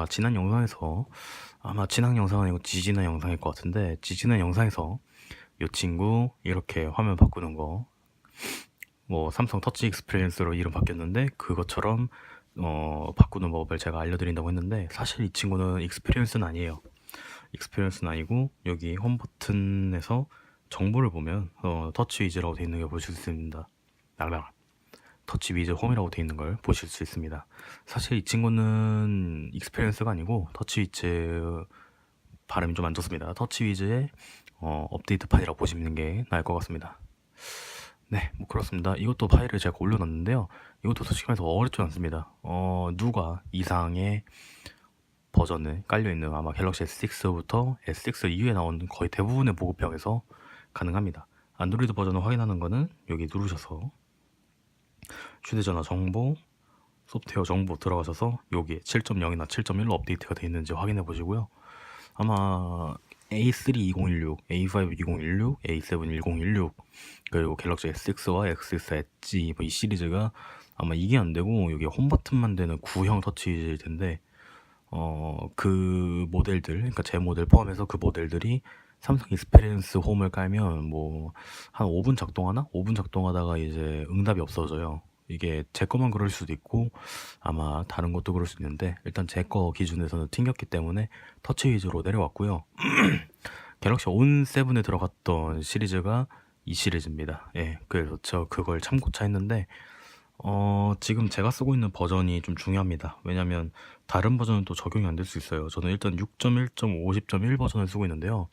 제가 지난 영상에서 아마 지난 영상은 아니고 지지난 영상일 것 같은데 지지난 영상에서 이 친구 이렇게 화면 바꾸는 거 뭐 삼성 터치 익스피리언스로 이름 바뀌었는데 그것처럼 어, 바꾸는 법을 제가 알려드린다고 했는데 사실 이 친구는 익스피리언스는 아니에요. 익스피리언스는 아니고 여기 홈 버튼에서 정보를 보면 어, 터치 위즈라고 되어 있는 걸 보실 수 있습니다. 나가 터치 위즈 홈이라고 되어 있는 걸 보실 수 있습니다. 사실 이 친구는 익스피리언스가 아니고 터치 위즈 발음이 좀 안 좋습니다. 터치 위즈의 어, 업데이트판이라고 보시는 게 나을 것 같습니다. 네, 뭐 그렇습니다. 이것도 파일을 제가 올려놨는데요. 이것도 솔직히 말해서 어렵지 않습니다. 어, 누가 이상의 버전을 깔려있는 아마 갤럭시 S6부터 S6 이후에 나온 거의 대부분의 보급형에서 가능합니다. 안드로이드 버전을 확인하는 거는 여기 누르셔서 휴대전화 정보, 소프트웨어 정보 들어가셔서 여기에 7.0이나 7.1로 업데이트가 되어 있는지 확인해 보시고요. 아마 A3 2016, A5 2016, A7 1016 그리고 갤럭시 S6와 X6 엣지 뭐 이 시리즈가 아마 이게 안 되고 여기 홈 버튼만 되는 구형 터치일 텐데 어 그 모델들 그러니까 제 모델 포함해서 그 모델들이 삼성 익스페리언스 홈을 깔면 뭐 한 5분 작동하나? 5분 작동하다가 이제 응답이 없어져요. 이게 제 거만 그럴 수도 있고 아마 다른 것도 그럴 수 있는데 일단 제 거 기준에서는 튕겼기 때문에 터치 위주로 내려왔고요. 갤럭시 온 7에 들어갔던 시리즈가 이 시리즈입니다. 예, 그래서 저 그걸 참고차 했는데 어, 지금 제가 쓰고 있는 버전이 좀 중요합니다. 왜냐면 다른 버전은 또 적용이 안 될 수 있어요. 저는 일단 6.1.50.1 버전을 쓰고 있는데요.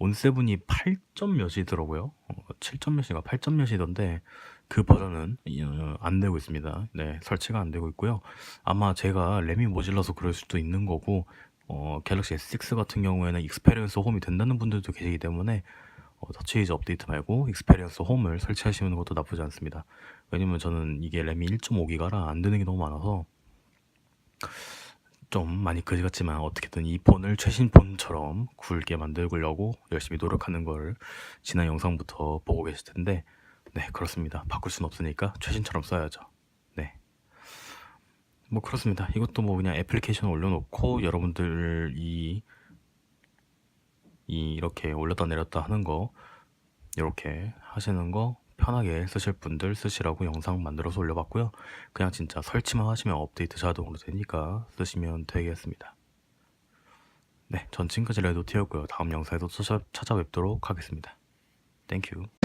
온7이 8점 몇이더라고요. 어, 7점 몇인가 8점 몇이던데 그 버전은 어, 안 되고 있습니다. 네, 설치가 안 되고 있고요. 아마 제가 램이 모질러서 그럴 수도 있는 거고 어, 갤럭시 S6 같은 경우에는 익스페리언스 홈이 된다는 분들도 계시기 때문에 어, 터치이즈 업데이트 말고 익스페리언스 홈을 설치하시는 것도 나쁘지 않습니다. 왜냐면 저는 이게 램이 1.5기가라 안 되는 게 너무 많아서 좀 많이 그지 같지만 어떻게든 이 폰을 최신 폰처럼 굵게 만들려고 열심히 노력하는 걸 지난 영상부터 보고 계실 텐데 네 그렇습니다. 바꿀 순 없으니까 최신처럼 써야죠. 네. 뭐 그렇습니다. 이것도 뭐 그냥 애플리케이션 올려놓고 여러분들 이, 이 이렇게 올렸다 내렸다 하는 거 이렇게 하시는 거 편하게 쓰실 분들 쓰시라고 영상 만들어서 올려봤고요. 그냥 진짜 설치만 하시면 업데이트 자동으로 되니까 쓰시면 되겠습니다. 네, 전 지금까지 레도티였고요. 다음 영상에도 찾아, 찾아뵙도록 하겠습니다. 땡큐.